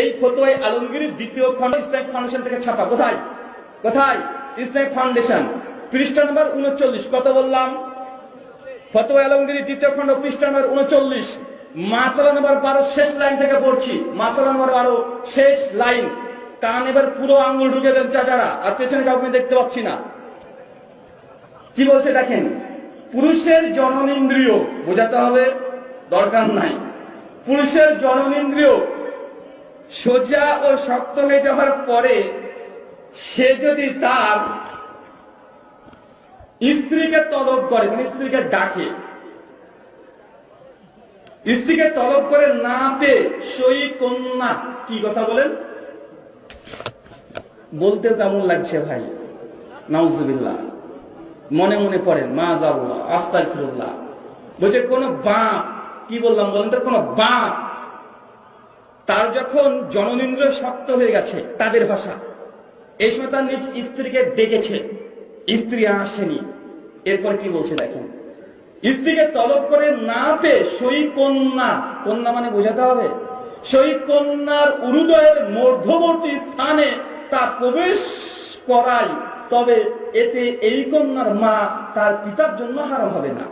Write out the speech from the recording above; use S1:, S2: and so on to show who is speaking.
S1: এই ফতোয়াই আলমগীরের দ্বিতীয় খণ্ড ইসলামিক ফাউন্ডেশন থেকে ছাপা। কোথায়? কোথায়? Islamic foundation. পৃষ্ঠা নম্বর উনচল্লিশ। কত বললাম? ফতোয়া আলমগীর দ্বিতীয় খণ্ড, পৃষ্ঠা নম্বর উনচল্লিশ। মাসালা নম্বর বারো, শেষ লাইন থেকে পড়ছি। মাসালা নম্বর বারো, শেষ লাইন। কান এবার পুরো আঙ্গুল ঢুকে দেন চাচারা, আর পেছনে কাউকে দেখতে পাচ্ছি না। কি বলছে দেখেন? পুরুষের জননেন্দ্রিয়, বোঝাতে হবে, দরকার নাই। পুরুষের জননেন্দ্রিয় সোজা ও শক্ত হয়ে যাওয়ার পরে সে যদি তার স্ত্রীকে তলব করে মানে স্ত্রীকে ডাকে, স্ত্রীকে তলব করে না পেয়ে সই কন্যা, কি কথা বলেন? বলতে তেমন লাগছে ভাই, নাউজুবিল্লাহ, মনে মনে পড়েন মা জাল্লাহ আস্তাক ফিরুল্লাহ বলছে কোন বাপ, কি বললাম বলেন তো, কোন বাপ তার যখন জননিন্দ্র শক্ত হয়ে গেছে তাদের ভাষা, এই সময় তার নিজ স্ত্রীকে ডেকেছে। স্ত্রী আসেনি। এরপর কি বলছে দেখেন? স্ত্রীকে তলব করে না পেয়ে সই কন্যা কন্যা মানে বোঝাতে হবে, সই কন্যার উরুদয়ের মধ্যবর্তী স্থানে তা প্রবেশ করাই, তবে এতে এই কন্যার মা তার পিতার জন্য হারাম হবে না।